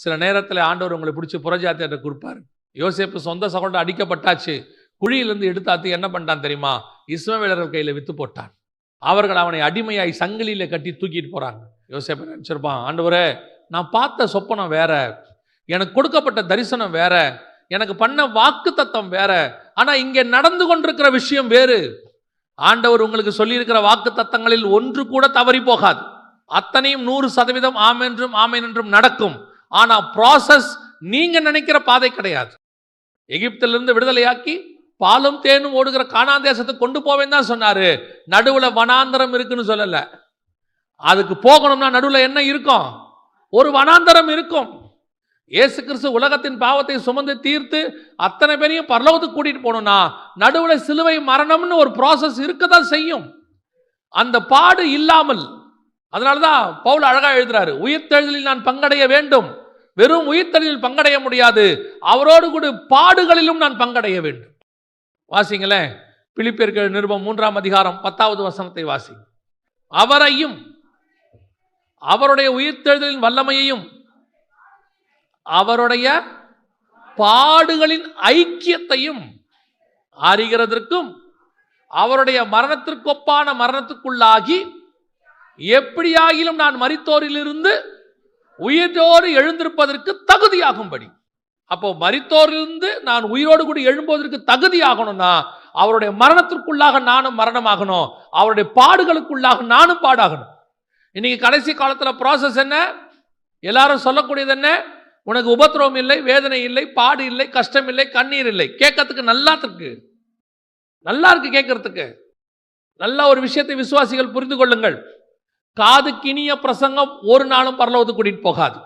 சில நேரத்தில் ஆண்டவர் உங்களை பிடிச்சி புறஜாத்தியத்தை கொடுப்பாரு. யோசேப்பு சொந்த சகோதரன் அடிக்கப்பட்டாச்சு. குழியிலிருந்து எடுத்தாத்து என்ன பண்ணிட்டான் தெரியுமா? இஸ்மவேலர்கள் கையில் வித்து போட்டான். அவர்கள் அவனை அடிமையாய் சங்கிலியில கட்டி தூக்கிட்டு போகிறாங்க யோசேப்பை நினச்சிருப்பான் ஆண்டவரே நான் பார்த்த சொப்பனம் வேற. எனக்கு கொடுக்கப்பட்ட தரிசனம் வேற. எனக்கு பண்ண வாக்கு தத்தம் வேற. ஆனால் இங்கே நடந்து கொண்டிருக்கிற விஷயம் வேறு. ஆண்டவர் உங்களுக்கு சொல்லியிருக்கிற வாக்கு தத்தங்களில் ஒன்று கூட தவறி போகாது. அத்தனையும் நூறு சதவீதம் ஆமென்றும் ஆமேன் என்றும் நடக்கும். ஆனால் ப்ராசஸ் நீங்கள் நினைக்கிற பாதை கிடையாது. எகிப்திலிருந்து விடுதலையாக்கி பாலும் தேனும் ஓடுகிற கானான் தேசத்துக்கு கொண்டு போவேன் தான் சொன்னார். நடுவில் வனாந்தரம் இருக்குன்னு சொல்லலை. அதுக்கு போகணும்னா நடுவில் என்ன இருக்கும்? ஒரு வனாந்தரம் இருக்கும். ஏசு கிறிஸ்து உலகத்தின் பாவத்தை சுமந்து தீர்த்து அத்தனை பேரையும் பரலோகத்துக்கு கூட்டிகிட்டு போகணும்னா நடுவில் சிலுவை மரணம்னு ஒரு ப்ராசஸ் இருக்க தான் செய்யும். அந்த பாடு இல்லாமல். அதனாலதான் பவுல் அழகாக எழுதுறாரு உயிர்த்தெழுதலில் நான் பங்கடைய வேண்டும். வெறும் உயிர்த்தலில் பங்கடைய முடியாது. அவரோடு கூட பாடுகளிலும் நான் பங்கடைய வேண்டும். வாசிங்களேன். பிலிப்பியர்கள் நிருபம் மூன்றாம் அதிகாரம் பத்தாவது வசனத்தை வாசி. அவரையும் அவருடைய உயிர்த்தெழுதலின் வல்லமையையும் அவருடைய பாடுகளின் ஐக்கியத்தையும் அறிகிறதற்கும் அவருடைய மரணத்திற்கொப்பான மரணத்துக்குள்ளாகி எப்படியாகிலும் நான் மறித்தோரிலிருந்து உயிரோடு எழுந்திருப்பதற்கு தகுதியாகும்படி. அப்போ மரித்தோரிலிருந்து நான் உயிரோடு கூட எழும்போதற்கு தகுதியாகணும்னா அவருடைய மரணத்திற்குள்ளாக நானும் மரணமாகணும். அவருடைய பாடுகளுக்குள்ளாக நானும் பாடாகணும். இன்னைக்கு கடைசி காலத்தில் ப்ராசஸ் என்ன? எல்லாரும் சொல்லக்கூடியது என்ன? உனக்கு உபத்திரவம் இல்லை வேதனை இல்லை பாடு இல்லை கஷ்டம் இல்லை கண்ணீர் இல்லை. கேட்கறதுக்கு நல்லா இருக்கு. நல்லா இருக்கு கேட்கறதுக்கு. நல்ல ஒரு விஷயத்தை விசுவாசிகள் புரிந்து கொள்ளுங்கள். காது கிணிய பிரசங்கம் ஒரு நாளும் பரலோகத்துக்கு கூட்டிகிட்டு போகாது.